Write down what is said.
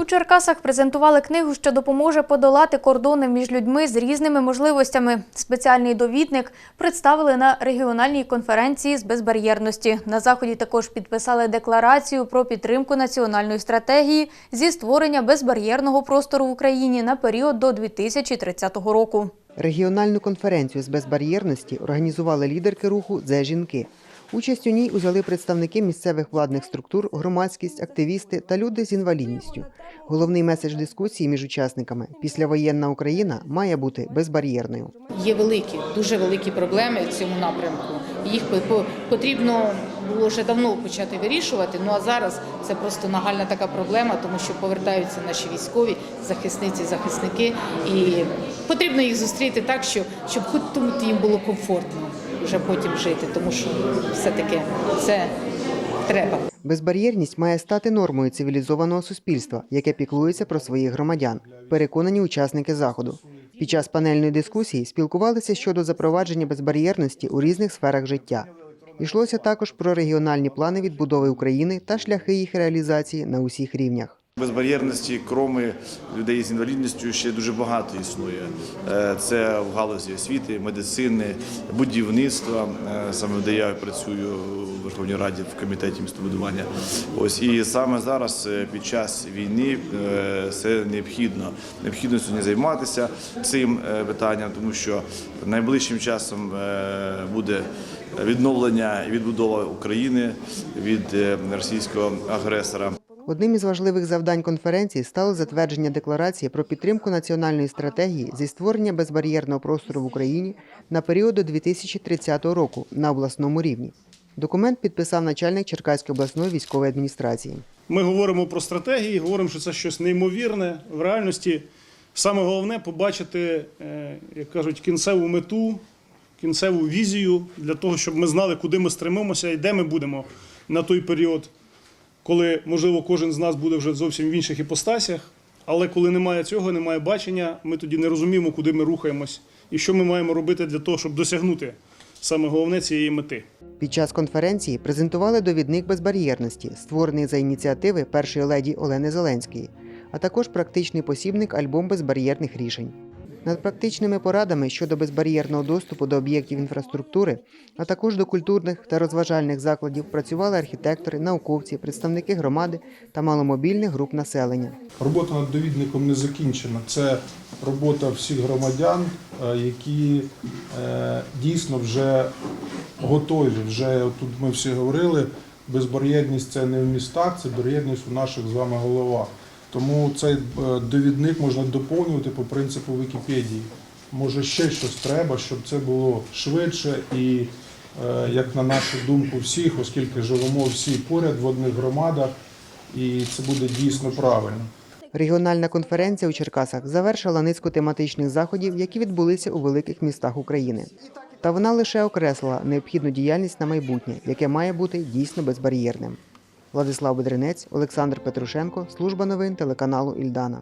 У Черкасах презентували книгу, що допоможе подолати кордони між людьми з різними можливостями. Спеціальний довідник представили на регіональній конференції з безбар'єрності. На заході також підписали декларацію про підтримку національної стратегії зі створення безбар'єрного простору в Україні на період до 2030 року. Регіональну конференцію з безбар'єрності організували лідерки руху «Зе жінки». Участь у ній узяли представники місцевих владних структур, громадськість, активісти та люди з інвалідністю. Головний меседж дискусії між учасниками післявоєнна Україна має бути безбар'єрною. Є великі, дуже великі проблеми в цьому напрямку. Їх по- по- потрібно було вже давно почати вирішувати. Ну а зараз це просто нагальна така проблема, тому що повертаються наші військові, захисниці, захисники, і потрібно їх зустріти так, що щоб хоч тут їм було комфортно вже потім жити, тому що все таки це треба. Безбар'єрність має стати нормою цивілізованого суспільства, яке піклується про своїх громадян. Переконані учасники заходу. Під час панельної дискусії спілкувалися щодо запровадження безбар'єрності у різних сферах життя. Йшлося також про регіональні плани відбудови України та шляхи їх реалізації на усіх рівнях. Безбар'єрності, кроми людей з інвалідністю, ще дуже багато існує. Е, Це в галузі освіти, медицини, будівництва, е, саме де я працюю у Верховній Раді в комітеті містобудування. Ось і саме зараз, е, під час війни, це необхідно. Необхідно сьогодні займатися цим питанням, тому що найближчим часом буде відновлення і відбудова України від російського агресора. Одним із важливих завдань конференції стало затвердження декларації про підтримку національної стратегії зі створення безбар'єрного простору в Україні на період до 2030 року на обласному рівні. Документ підписав начальник Черкаської обласної військової адміністрації. Ми говоримо про стратегії, говоримо, що це щось неймовірне. В реальності саме головне побачити, е, як кажуть, кінцеву мету, кінцеву візію для того, щоб ми знали, куди ми стремимося і де ми будемо на той період, коли, можливо, кожен з нас буде вже зовсім в інших іпостасях. Але коли немає цього, немає бачення, ми тоді не розуміємо, куди ми рухаємось і що ми маємо робити для того, щоб досягнути саме головне цієї мети. Під час конференції презентували довідник безбар'єрності, створений за ініціативи першої леді Олени Зеленської, а також практичний посібник альбом безбар'єрних рішень. Над практичними порадами щодо безбар'єрного доступу до об'єктів інфраструктури, а також до культурних та розважальних закладів працювали архітектори, науковці, представники громади та маломобільних груп населення. Робота над довідником не закінчена. Це робота всіх громадян, е, які е, дійсно вже готові. Вже тут ми всі говорили, безбар'єрність це не в містах, це бар'єрність у наших з вами головах. Тому цей е, довідник можна доповнювати по принципу Вікіпедії. Може ще щось треба, щоб це було швидше і, е, як на нашу думку, всіх, оскільки живемо всі поряд в одних громадах, і це буде дійсно правильно. Регіональна конференція у Черкасах завершила низку тематичних заходів, які відбулися у великих містах України. Та вона лише окреслила необхідну діяльність на майбутнє, яке має бути дійсно безбар'єрним. Владислав Бедренець, Олександр Петрушенко, служба новин телеканалу Ільдана.